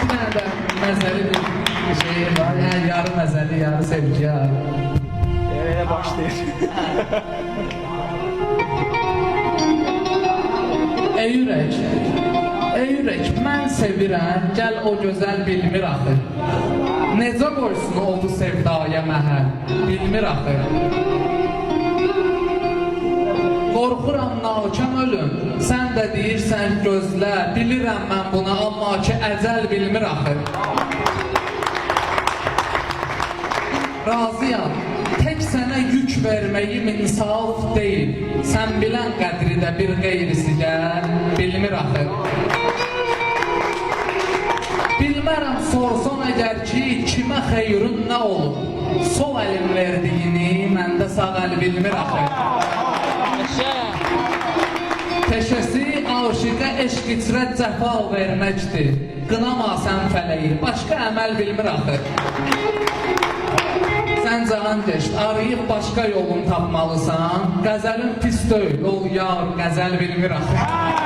Bir tane de məzəli bir şey var. Yəni yarı məzəli, yarı sevgi yarı. Nereye başlayayım? Ey ürək, ey ürək, mən sevirəm, gəl o gözəl bilmir axı. Necə qoysun o bu sevdaya məhəl, bilmir axı. Qorxuram nakam ölüm, sən də deyirsən gözlə, bilirəm mən buna, amma ki əcəl bilmir axı. Razıyam. Tek sənə yük verməyim insaf deyil. Sən bilən qədri də bir qeyrisi də bilmir axı. Bilmərəm sorsan əgər ki, kimə xeyrun nə olub? Sol əlim verdiyini məndə sağ əl bilmir axı. Peşəsi aşiqə eşq içrə cəfa verməkdir. Qınama sən fələyi, başqa əməl bilmir axı. Sən cahan geçd, arayıb başqa yolun tapmalısan. Qəzəlin pis deyil, ol yar, qəzəl bilmir axı.